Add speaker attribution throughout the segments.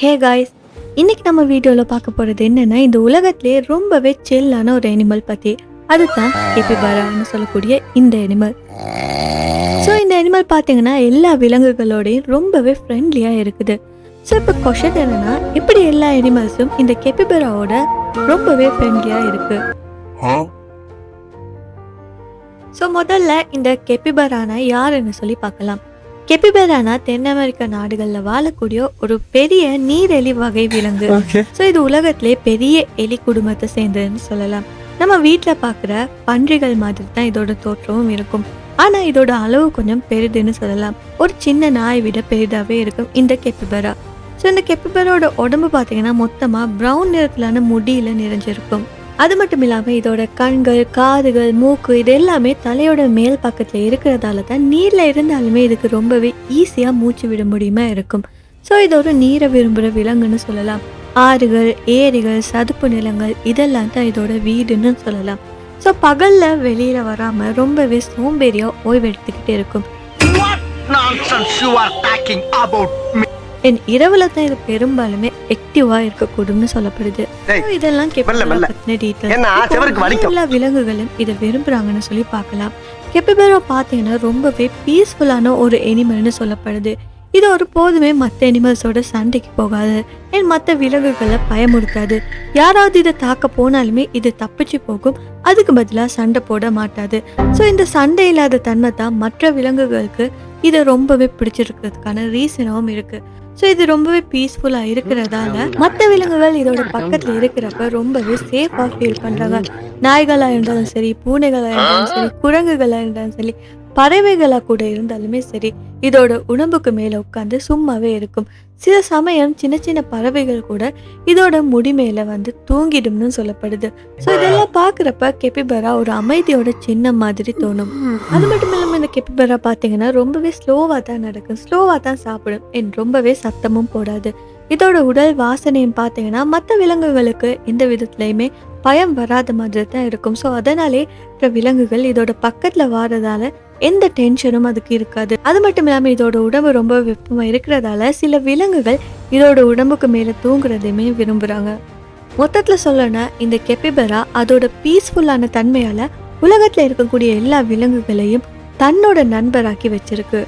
Speaker 1: Hey guys இன்னைக்கு நம்ம வீடியோவில் பார்க்க போகிறது என்னன்னா இந்த உலகத்திலே ரொம்பவே சில்லான ஒரு அனிமல் பற்றி அதுதான் கெபிபரான்னு சொல்லக்கூடிய இந்த அனிமல் ஸோ இந்த அனிமல் பார்த்தீங்கன்னா எல்லா விலங்குகளோடையும் ரொம்பவே ஃப்ரெண்ட்லியாக இருக்குது. ஸோ இப்போ கொஷன் என்னன்னா எப்படி எல்லா அனிமல்ஸும் இந்த கெபிபராவோட ரொம்பவே ஃப்ரெண்ட்லியாக இருக்கு. ஸோ முதல்ல இந்த கெபிபரானா யாருன்னு சொல்லி பார்க்கலாம். கெபிபரானா தென் அமெரிக்க நாடுகளில் வாழக்கூடிய ஒரு பெரிய நீரெலி வகை விலங்கு. ஸோ இது உலகத்திலே பெரிய எலி குடும்பத்தை சேர்ந்ததுன்னு சொல்லலாம். நம்ம வீட்டில் பார்க்குற பன்றிகள் மாதிரி தான் இதோட தோற்றமும் இருக்கும். ஆனால் இதோட அளவு கொஞ்சம் பெரிதுன்னு சொல்லலாம். ஒரு சின்ன நாயை விட பெரிதாகவே இருக்கும் இந்த கெப்பிபரா ஸோ இந்த கெப்பிபரோட உடம்பு பார்த்தீங்கன்னா மொத்தமாக ப்ரௌன் நிறத்திலான முடியில நிறைஞ்சிருக்கும். அது மட்டும் இல்லாமல் இதோட கண்கள் காதுகள் மூக்கு இது எல்லாமே தலையோட மேல் பக்கத்தில் இருக்கிறதால தான் நீரில் இருந்தாலுமே இதுக்கு ரொம்பவே ஈஸியாக மூச்சு விட முடியுமா இருக்கும். ஸோ இது ஒரு நீரை விரும்புகிற விலங்குன்னு சொல்லலாம். ஆறுகள் ஏரிகள் சதுப்பு நிலங்கள் இதெல்லாம் தான் இதோட வீடுன்னு சொல்லலாம். ஸோ பகலில் வெளியில் வராமல் ரொம்பவே சோம்பேறியாக ஓய்வு எடுத்துக்கிட்டு இருக்கும் என் இரவுல தான் இது பெரும்பாலுமே ஆக்டிவா இருக்கக்கூடும்னு சொல்லப்படுது இதெல்லாம்
Speaker 2: மெல்ல.
Speaker 1: பத்தின டீட்டெயில். எல்லா விலங்குகளும் இதை விரும்புறாங்கன்னு சொல்லி பார்க்கலாம் கெப்பிபரோ பார்த்தீங்கன்னா ரொம்பவே பீஸ்ஃபுல்லான ஒரு எனிமல்னு சொல்லப்படுது இது ஒரு போதுமே மற்ற அனிமல்ஸோட சண்டைக்கு போகாது. என் மற்ற விலங்குகளை பயமுறுத்தாது. யாராவது இதை தாக்க போனாலுமே இது தப்பிச்சு போகும். அதுக்கு பதிலாக சண்டை போட மாட்டாது. ஸோ இந்த சண்டை இல்லாத தன்மை தான் மற்ற விலங்குகளுக்கு இதை ரொம்பவே பிடிச்சிருக்கிறதுக்கான ரீசனாகவும் இருக்கு. ஸோ இது ரொம்பவே பீஸ்ஃபுல்லாக இருக்கிறதால மற்ற விலங்குகள் இதோட பக்கத்தில் இருக்கிறப்ப ரொம்பவே சேஃபாக ஃபீல் பண்ணுறாங்க நாய்களாக இருந்தாலும் சரி பூனைகளாக இருந்தாலும் சரி குரங்குகளாக இருந்தாலும் சரி பறவைகளாக கூட இருந்தாலுமே சரி இதோட உடம்புக்கு மேலே உட்காந்து சும்மாவே இருக்கும். சில சமயம் சின்ன சின்ன பறவைகள் கூட இதோட முடி மேலே வந்து தூங்கிடும்னு சொல்லப்படுது. ஸோ இதெல்லாம் பார்க்குறப்ப கெப்பிபரா ஒரு அமைதியோட சின்ன மாதிரி தோணும். அது மட்டும் இல்லாமல் இந்த கெப்பிபரா பார்த்தீங்கன்னா ரொம்பவே ஸ்லோவாக தான் நடக்கும். ஸ்லோவாக தான் சாப்பிடும். என் ரொம்பவே சத்தமும் போடாது. இதோட உடல் வாசனையும் பார்த்தீங்கன்னா மற்ற விலங்குகளுக்கு எந்த விதத்துலையுமே பயம் வராத மாதிரி தான் இருக்கும். ஸோ அதனாலே மற்ற விலங்குகள் இதோட பக்கத்தில் வாரதால எந்த டென்ஷனும் அதுக்கு இருக்காது. அது மட்டும் இல்லாமல் இதோட உடம்பு ரொம்ப வெப்பமாக இருக்கிறதால சில விலங்குகள் இதோட உடம்புக்கு மேலே தூங்குறதையுமே விரும்புகிறாங்க மொத்தத்தில் சொல்லணும்னா இந்த கெப்பிபரா அதோட பீஸ்ஃபுல்லான தன்மையால் உலகத்தில் இருக்கக்கூடிய எல்லா விலங்குகளையும் தன்னோட நண்பராக்கி வச்சிருக்கு.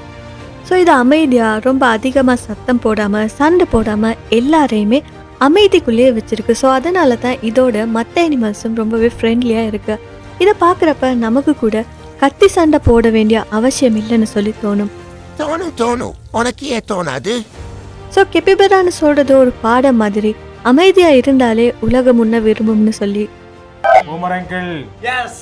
Speaker 1: ஸோ இது அமைதியாக ரொம்ப அதிகமாக சத்தம் போடாமல் சண்டை போடாமல் எல்லாரையுமே அமைதிக்குள்ளேயே வச்சிருக்கு. ஸோ அதனால தான் இதோட மற்ற அனிமல்ஸும் ரொம்பவே ஃப்ரெண்ட்லியாக இருக்கு. இதை பார்க்குறப்ப நமக்கு கூட கத்தி சண்டை போட வேண்டிய அவசியம் இல்லைன்னு சொல்லி தோணும்.
Speaker 3: தோணும் தோணும். உனக்கு ஏன் தோணாது?
Speaker 1: ஸோ கெப்பிபரான்னு சொல்கிறது ஒரு பாடம் மாதிரி. அமைதியாக இருந்தாலே உலகம் முன்ன விரும்பும்னு சொல்லி.
Speaker 4: Boomer uncle. Yes.